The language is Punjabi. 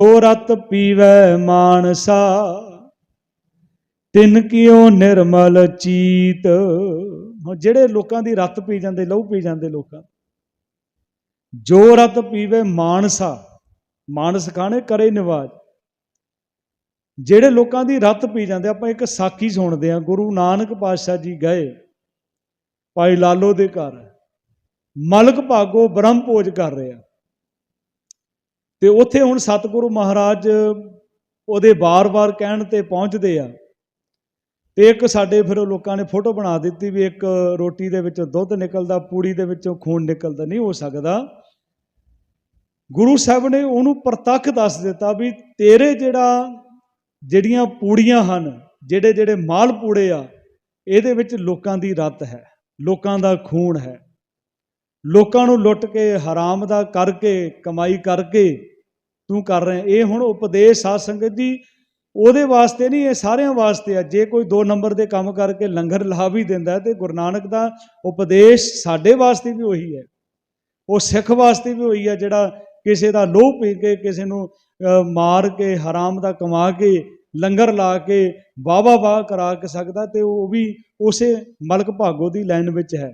ਜੋ ਰਤ ਪੀਵੈ ਮਾਨਸਾ, ਤਿਨ ਕਿਉ ਨਿਰਮਲ ਚੀਤ। ਜਿਹੜੇ ਲੋਕਾਂ ਦੀ ਰਤ ਪੀ ਜਾਂਦੇ, ਲਹੂ ਪੀ ਜਾਂਦੇ ਲੋਕਾਂ ਜੋ ਰਤ ਪੀਵੇ ਮਾਨਸਾ, ਮਾਨਸ ਖਾਣੇ ਕਰੇ ਨਿਵਾਜ? ਜਿਹੜੇ ਲੋਕਾਂ ਦੀ ਰਤ ਪੀ ਜਾਂਦੇ, ਆਪਾਂ ਇੱਕ ਸਾਖੀ ਸੁਣਦੇ ਆ ਗੁਰੂ ਨਾਨਕ ਪਾਤਸ਼ਾਹ ਜੀ ਗਏ, ਭਾਈ ਲਾਲੋ ਦੇ ਘਰ। ਮਲਕ ਭਾਗੋ ਬ੍ਰਹਮ ਭੋਜ ਕਰ ਰਿਹਾ। ਤੇ ਉੱਥੇ ਹੁਣ ਸਤਿਗੁਰੂ ਮਹਾਰਾਜ ਉਹਦੇ ਬਾਰ-ਬਾਰ ਕਹਿਣ ਤੇ ਪਹੁੰਚਦੇ ਆ। ਤੇ ਇੱਕ ਸਾਡੇ ਫਿਰ ਉਹ ਲੋਕਾਂ ਨੇ ਫੋਟੋ ਬਣਾ ਦਿੱਤੀ ਵੀ ਇੱਕ ਰੋਟੀ ਦੇ ਵਿੱਚੋਂ ਦੁੱਧ ਨਿਕਲਦਾ, ਪੂੜੀ ਦੇ ਵਿੱਚੋਂ ਖੂਨ ਨਿਕਲਦਾ, ਨਹੀਂ ਹੋ ਸਕਦਾ। ਗੁਰੂ ਸਾਹਿਬ ਨੇ ਉਹਨੂੰ ਪ੍ਰਤੱਖ ਦੱਸ ਦਿੱਤਾ ਵੀ ਤੇਰੇ ਜਿਹੜਾ, ਜਿਹੜੀਆਂ ਪੂੜੀਆਂ ਹਨ, ਜਿਹੜੇ ਜਿਹੜੇ ਮਾਲ ਪੂੜੇ ਆ, ਇਹਦੇ ਵਿੱਚ ਲੋਕਾਂ ਦੀ ਰਤ ਹੈ, ਲੋਕਾਂ ਦਾ ਖੂਨ ਹੈ। ਲੋਕਾਂ ਨੂੰ ਲੁੱਟ ਕੇ, ਹਰਾਮ ਦਾ ਕਰਕੇ, ਕਮਾਈ ਕਰਕੇ ਤੂੰ ਕਰ ਰਿਹਾ ਇਹ ਹੁਣ ਉਪਦੇਸ਼ ਸਾਧ ਸੰਗਤ ਜੀ, ਉਹਦੇ ਵਾਸਤੇ ਨਹੀਂ, ਇਹ ਸਾਰਿਆਂ ਵਾਸਤੇ ਆ। ਜੇ ਕੋਈ 2 ਨੰਬਰ ਦੇ ਕੰਮ ਕਰਕੇ ਲੰਗਰ ਲਾ ਵੀ ਦਿੰਦਾ ਤੇ ਗੁਰੂ ਨਾਨਕ ਦਾ ਉਪਦੇਸ਼ ਸਾਡੇ ਵਾਸਤੇ ਵੀ ਉਹੀ ਹੈ। ਉਹ ਸਿੱਖ ਵਾਸਤੇ ਵੀ ਉਹੀ ਹੈ, ਜਿਹੜਾ ਕਿਸੇ ਦਾ ਲੋਹ ਪੀ ਕੇ, ਕਿਸੇ ਨੂੰ ਮਾਰ ਕੇ, ਹਰਾਮ ਦਾ ਕਮਾ ਕੇ, ਲੰਗਰ ਲਾ ਕੇ ਵਾਵਾ ਵਾਹ ਕਰਾ ਕੇ ਸਕਦਾ ਤੇ ਉਹ ਵੀ ਉਸੇ ਮਲਕ ਭਾਗੋ ਦੀ ਲਾਈਨ ਵਿੱਚ ਹੈ।